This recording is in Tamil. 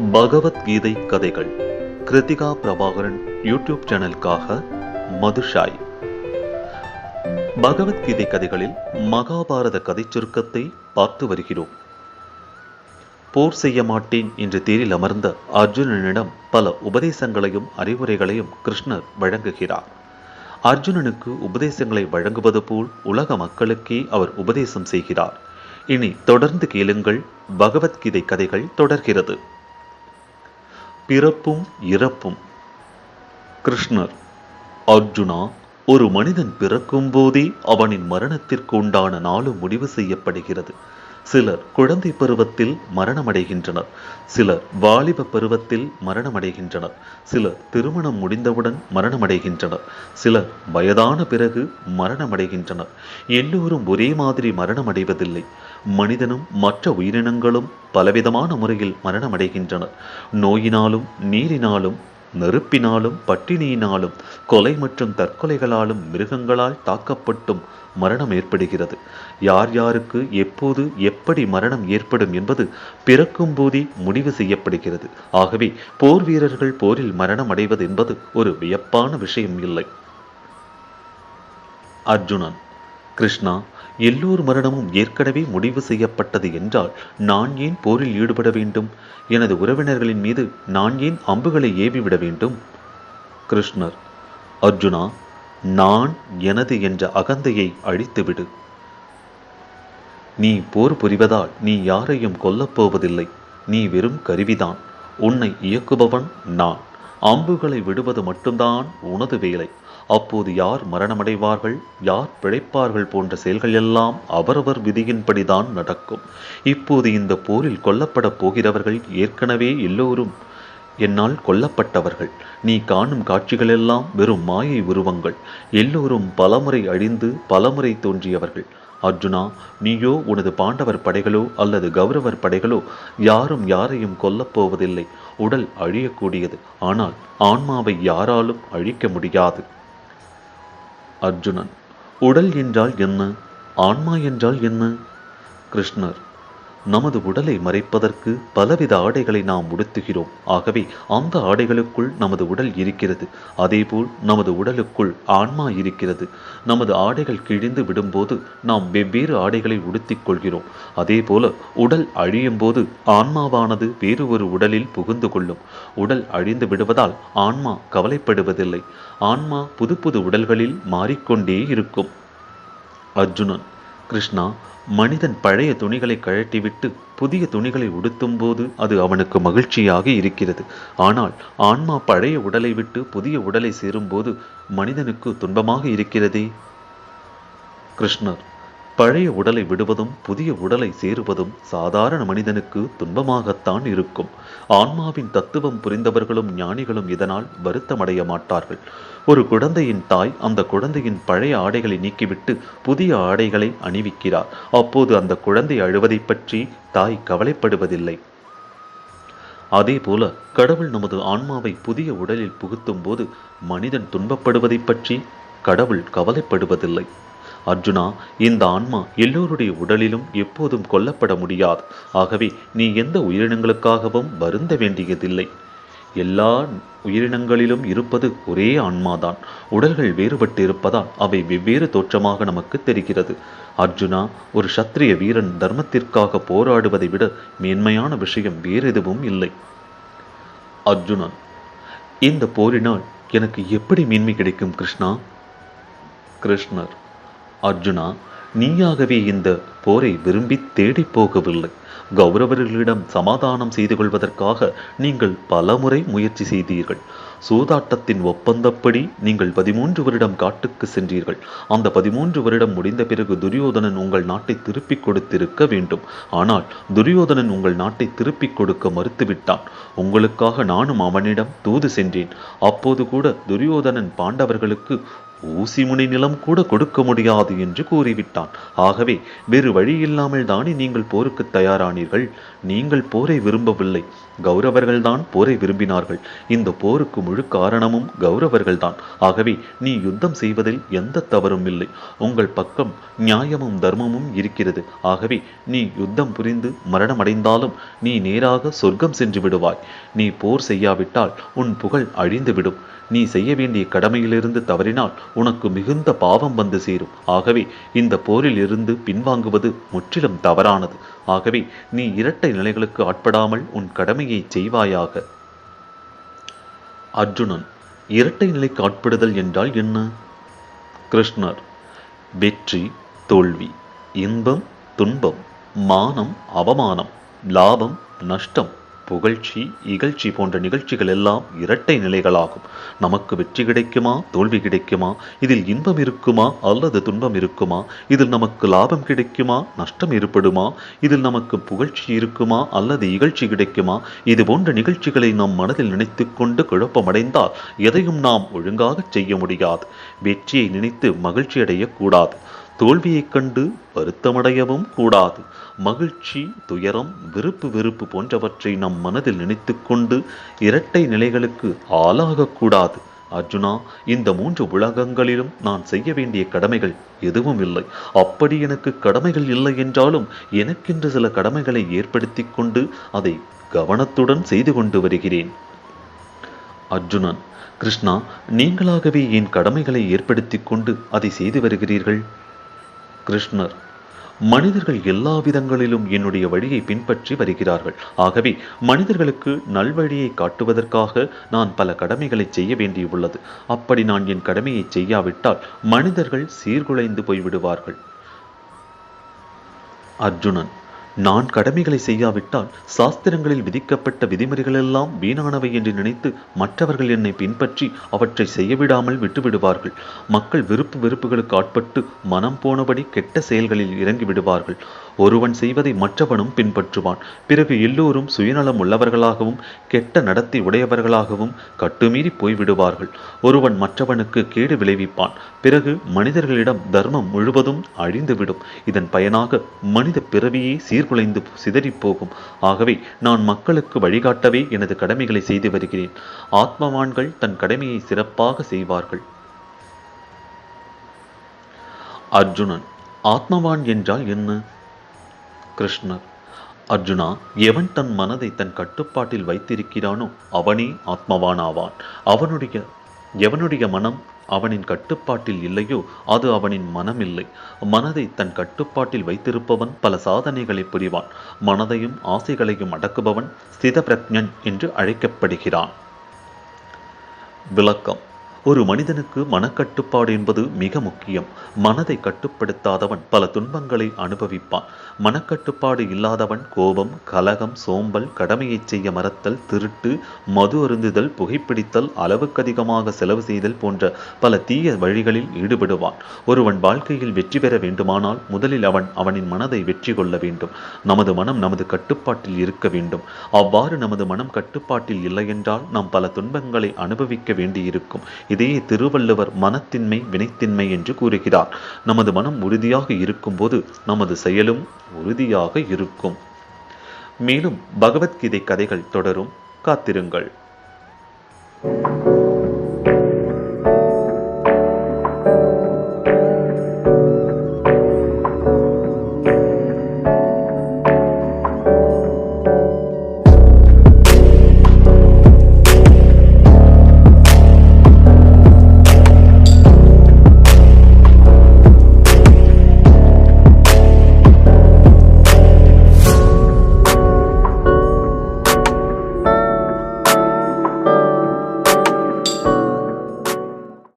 பகவத்கீதை கதைகள். கிருத்திகா பிரபாகரன் யூடியூப் சேனலுக்காக மதுஷாய் பகவத்கீதை கதைகளில் மகாபாரத கதை சுருக்கத்தை பார்த்து வருகிறோம். போர் செய்ய மாட்டேன் என்று தேரில் அமர்ந்த அர்ஜுனனிடம் பல உபதேசங்களையும் அறிவுரைகளையும் கிருஷ்ணர் வழங்குகிறார். அர்ஜுனனுக்கு உபதேசங்களை வழங்குவது போல் உலக மக்களுக்கே அவர் உபதேசம் செய்கிறார். இனி தொடர்ந்து கேளுங்கள் பகவத்கீதை கதைகள் தொடர்கிறது. பிறப்பும் இறப்பும். கிருஷ்ணர் அர்ஜுனா ஒரு மனிதன் பிறக்கும் போதே அவனின் மரணத்திற்கு உண்டான நாளும் முடிவு செய்யப்படுகிறது. சிலர் குழந்தை பருவத்தில் மரணமடைகின்றனர். சிலர் வாலிப பருவத்தில் மரணமடைகின்றனர். சிலர் திருமணம் முடிந்தவுடன் மரணமடைகின்றனர். சிலர் வயதான பிறகு மரணமடைகின்றனர். எல்லோரும் ஒரே மாதிரி மரணமடைவதில்லை. மனிதனும் மற்ற உயிரினங்களும் பலவிதமான முறையில் மரணமடைகின்றனர். நோயினாலும் நீரினாலும் நெருப்பினாலும் பட்டினியினாலும் கொலை மற்றும் தற்கொலைகளாலும் மிருகங்களால் தாக்கப்பட்டும் மரணம் ஏற்படுகிறது. யார் யாருக்கு எப்போது எப்படி மரணம் ஏற்படும் என்பது பிறக்கும் போதே முடிவு செய்யப்படுகிறது. ஆகவே போர் வீரர்கள் போரில் மரணம் அடைவது என்பது ஒரு வியப்பான விஷயம் இல்லை. அர்ஜுனன் கிருஷ்ணா எல்லோர் மரணமும் ஏற்கனவே முடிவு செய்யப்பட்டது என்றால் நான் ஏன் போரில் ஈடுபட வேண்டும்? எனது உறவினர்களின் மீது நான் ஏன் அம்புகளை ஏவிவிட வேண்டும்? கிருஷ்ணர் அர்ஜுனா நான் எனது என்ற அகந்தையை அழித்துவிடு. நீ போர் புரிவதால் நீ யாரையும் கொல்லப்போவதில்லை நீ வெறும் கருவிதான். உன்னை இயக்குபவன் நான். அம்புகளை விடுவது மட்டும்தான் உனது வேலை. அப்போது யார் மரணமடைவார்கள் யார் பிழைப்பார்கள் போன்ற செயல்கள் எல்லாம் அவரவர் விதியின்படிதான் நடக்கும். இப்போது இந்த போரில் கொல்லப்படப் போகிறவர்கள் ஏற்கனவே எல்லோரும் என்னால் கொல்லப்பட்டவர்கள். நீ காணும் காட்சிகளெல்லாம் வெறும் மாயை உருவங்கள். எல்லோரும் பலமுறை அழிந்து பலமுறை தோன்றியவர்கள். அர்ஜுனா நீயோ உனது பாண்டவர் படைகளோ அல்லது கௌரவர் படைகளோ யாரும் யாரையும் கொல்லப்போவதில்லை உடல் அழியக்கூடியது. ஆனால் ஆன்மாவை யாராலும் அழிக்க முடியாது. அர்ஜுனன். உடல் என்றால் என்ன? ஆன்மா என்றால் என்ன? கிருஷ்ணர். நமது உடலை மறைப்பதற்கு பலவித ஆடைகளை நாம் உடுத்துகிறோம். ஆகவே அந்த ஆடைகளுக்குள் நமது உடல் இருக்கிறது. அதேபோல் நமது உடலுக்குள் ஆன்மா இருக்கிறது. நமது ஆடைகள் கிழிந்து விடும்போது நாம் வெவ்வேறு ஆடைகளை உடுத்திக் கொள்கிறோம். அதேபோல உடல் அழியும் போது ஆன்மாவானது வேறு ஒரு உடலில் புகுந்து கொள்ளும். உடல் அழிந்து விடுவதால் ஆன்மா கவலைப்படுவதில்லை. ஆன்மா புது புது உடல்களில் மாறிக்கொண்டே இருக்கும். அர்ஜுனன் கிருஷ்ணா மனிதன் பழைய துணிகளை கழட்டிவிட்டு புதிய துணிகளை உடுத்தும் போது அது அவனுக்கு மகிழ்ச்சியாக இருக்கிறது. ஆனால் ஆன்மா பழைய உடலை விட்டு புதிய உடலை சேரும்போது மனிதனுக்கு துன்பமாக இருக்கிறதே? கிருஷ்ணர். பழைய உடலை விடுவதும் புதிய உடலை சேருவதும் சாதாரண மனிதனுக்கு துன்பமாகத்தான் இருக்கும். ஆன்மாவின் தத்துவம் புரிந்தவர்களும் ஞானிகளும் இதனால் வருத்தமடைய மாட்டார்கள். ஒரு குழந்தையின் தாய் அந்த குழந்தையின் பழைய ஆடைகளை நீக்கிவிட்டு புதிய ஆடைகளை அணிவிக்கிறார். அப்போது அந்த குழந்தை அழுவதை பற்றி தாய் கவலைப்படுவதில்லை. அதேபோல கடவுள் நமது ஆன்மாவை புதிய உடலில் புகுத்தும் போது மனிதன் துன்பப்படுவதை பற்றி கடவுள் கவலைப்படுவதில்லை. அர்ஜுனா இந்த ஆன்மா எல்லோருடைய உடலிலும் எப்போதும் கொல்லப்பட முடியாது. ஆகவே நீ எந்த உயிரினங்களுக்காகவும் வருந்த வேண்டியதில்லை. எல்லா உயிரினங்களிலும் இருப்பது ஒரே ஆன்மாதான். உடல்கள் வேறுபட்டு இருப்பதால் அவை வெவ்வேறு தோற்றமாக நமக்கு தெரிகிறது. அர்ஜுனா ஒரு சத்திரிய வீரன் தர்மத்திற்காக போராடுவதை விட மேன்மையான விஷயம் வேறு எதுவும் இல்லை. அர்ஜுனன் இந்த போரினால் எனக்கு எப்படி மேன்மை கிடைக்கும் கிருஷ்ணா? கிருஷ்ணர் அர்ஜுனா நீயாகவே இந்த போரை விரும்பி தேடி போகவில்லை. கௌரவர்களிடம் சமாதானம் செய்து கொள்வதற்காக நீங்கள் பலமுறை முயற்சி செய்தீர்கள். சூதாட்டத்தின் ஒப்பந்தப்படி நீங்கள் பதிமூன்று வருடம் காட்டுக்கு சென்றீர்கள். அந்த பதிமூன்று வருடம் முடிந்த பிறகு துரியோதனன் உங்கள் நாட்டை திருப்பிக் கொடுத்திருக்க வேண்டும். ஆனால் துரியோதனன் உங்கள் நாட்டை திருப்பிக் கொடுக்க மறுத்துவிட்டான். உங்களுக்காக நானும் அவனிடம் தூது சென்றேன். அப்போது கூட துரியோதனன் பாண்டவர்களுக்கு ஊசிமுனை நிலம் கூட கொடுக்க முடியாது என்று கூறிவிட்டான். ஆகவே வேறு வழி இல்லாமல் தானே நீங்கள் போருக்கு தயாரானீர்கள்? நீங்கள் போரை விரும்பவில்லை. கௌரவர்கள்தான் போரை விரும்பினார்கள். இந்த போருக்கு முழு காரணமும் கௌரவர்கள்தான். ஆகவே நீ யுத்தம் செய்வதில் எந்த தவறும் இல்லை. உங்கள் பக்கம் நியாயமும் தர்மமும் இருக்கிறது. ஆகவே நீ யுத்தம் புரிந்து மரணமடைந்தாலும் நீ நேராக சொர்க்கம் சென்று விடுவாய். நீ போர் செய்யாவிட்டால் உன் புகழ் அழிந்துவிடும். நீ செய்ய வேண்டிய கடமையிலிருந்து தவறினால் உனக்கு மிகுந்த பாவம் வந்து சேரும். ஆகவே இந்த போரில் இருந்து பின்வாங்குவது முற்றிலும் தவறானது. ஆகவே நீ இரட்டை நிலைகளுக்கு ஆட்படாமல் உன் கடமையை செய்வாயாக. அர்ஜுனன் இரட்டை நிலைக்கு ஆட்படுதல் என்றால் என்ன? கிருஷ்ணர் வெற்றி தோல்வி இன்பம் துன்பம் மானம் அவமானம் லாபம் நஷ்டம் புகழ்ச்சி இகழ்ச்சி போன்ற நிகழ்ச்சிகள் எல்லாம் இரட்டை நிலைகளாகும். நமக்கு வெற்றி கிடைக்குமா? தோல்வி கிடைக்குமா? இதில் இன்பம் இருக்குமா? அல்லது துன்பம் இருக்குமா? இதில் நமக்கு லாபம் கிடைக்குமா? நஷ்டம் ஏற்படுமா? இதில் நமக்கு புகழ்ச்சி இருக்குமா? அல்லது இகழ்ச்சி கிடைக்குமா? இது போன்ற நிகழ்ச்சிகளை நம் மனதில் நினைத்துக்கொண்டு குழப்பமடைந்தால் எதையும் நாம் ஒழுங்காக செய்ய முடியாது. வெற்றியை நினைத்து மகிழ்ச்சி அடையக்கூடாது தோல்வியைக் கண்டு வருத்தமடையவும் கூடாது. மகிழ்ச்சி துயரம் விருப்பு வெறுப்பு போன்றவற்றை நம் மனதில் நினைத்துக்கொண்டு இரட்டை நிலைகளுக்கு ஆளாகக்கூடாது அர்ஜுனா இந்த மூன்று உலகங்களிலும் நான் செய்ய வேண்டிய கடமைகள் எதுவும் இல்லை. அப்படி எனக்கு கடமைகள் இல்லை என்றாலும் எனக்கென்று சில கடமைகளை ஏற்படுத்தி கொண்டு அதை கவனத்துடன் செய்து கொண்டு வருகிறேன். அர்ஜுனன் கிருஷ்ணா நீங்களாகவே என் கடமைகளை ஏற்படுத்தி கொண்டு அதை செய்து வருகிறீர்கள்? கிருஷ்ணர். மனிதர்கள் எல்லா விதங்களிலும் என்னுடைய வழியை பின்பற்றி வருகிறார்கள். ஆகவே மனிதர்களுக்கு நல்வழியை காட்டுவதற்காக நான் பல கடமைகளை செய்ய வேண்டியுள்ளது. அப்படி நான் என் கடமையை செய்யாவிட்டால் மனிதர்கள் சீர்குலைந்து போய்விடுவார்கள். அர்ஜுனன். நான் கடமைகளை செய்யாவிட்டால் சாஸ்திரங்களில் விதிக்கப்பட்ட விதிமுறைகளெல்லாம் வீணானவை என்று நினைத்து மற்றவர்கள் என்னை பின்பற்றி அவற்றை செய்யவிடாமல் விட்டுவிடுவார்கள். மக்கள் விருப்பு வெறுப்புகளுக்கு ஆட்பட்டு மனம் போனபடி கெட்ட செயல்களில் இறங்கி விடுவார்கள் ஒருவன் செய்வதை மற்றவனும் பின்பற்றுவான். பிறகு எல்லோரும் சுயநலம் உள்ளவர்களாகவும் கெட்ட நடத்தை உடையவர்களாகவும் கட்டுமீறி போய்விடுவார்கள். ஒருவன் மற்றவனுக்கு கேடு விளைவிப்பான். பிறகு மனிதர்களிடம் தர்மம் முழுவதும் அழிந்துவிடும். இதன் பயனாக மனித பிறவியே சீர்குலைந்து சிதறிப் போகும் ஆகவே நான் மக்களுக்கு வழிகாட்டவே எனது கடமைகளை செய்து வருகிறேன். ஆத்மவான்கள் தன் கடமையை சிறப்பாக செய்வார்கள். அர்ஜுனன் ஆத்மவான் என்றால் என்ன? கிருஷ்ணர். அர்ஜுனா எவன் தன் மனதை தன் கட்டுப்பாட்டில் வைத்திருக்கிறானோ அவனே ஆத்மவானாவான். அவனுடைய எவனுடைய மனம் அவனின் கட்டுப்பாட்டில் இல்லையோ அது அவனின் மனம் இல்லை மனதை தன் கட்டுப்பாட்டில் வைத்திருப்பவன் பல சாதனைகளை புரிவான். மனதையும் ஆசைகளையும் அடக்குபவன் ஸ்திதபிரஜன் என்று அழைக்கப்படுகிறான். விளக்கம். ஒரு மனிதனுக்கு மனக்கட்டுப்பாடு என்பது மிக முக்கியம். மனதை கட்டுப்படுத்தாதவன் பல துன்பங்களை அனுபவிப்பான். மனக்கட்டுப்பாடு இல்லாதவன் கோபம் கலகம் சோம்பல் கடமையை செய்ய மறத்தல் திருட்டு மது அருந்துதல் புகைப்பிடித்தல் அளவுக்கு அதிகமாக செலவு செய்தல் போன்ற பல தீய வழிகளில் ஈடுபடுவான். ஒருவன் வாழ்க்கையில் வெற்றி பெற வேண்டுமானால் முதலில் அவன் அவனின் மனதை வெற்றி கொள்ள வேண்டும். நமது மனம் நமது கட்டுப்பாட்டில் இருக்க வேண்டும். அவ்வாறு நமது மனம் கட்டுப்பாட்டில் இல்லையென்றால் நாம் பல துன்பங்களை அனுபவிக்க வேண்டியிருக்கும். இதையே திருவள்ளுவர் மனத்தின்மை வினைத்தின்மை என்று கூறுகிறார். நமது மனம் உறுதியாக இருக்கும்போது நமது செயலும் உறுதியாக இருக்கும். மேலும் பகவத்கீதை கதைகள் தொடரும். காத்திருங்கள்.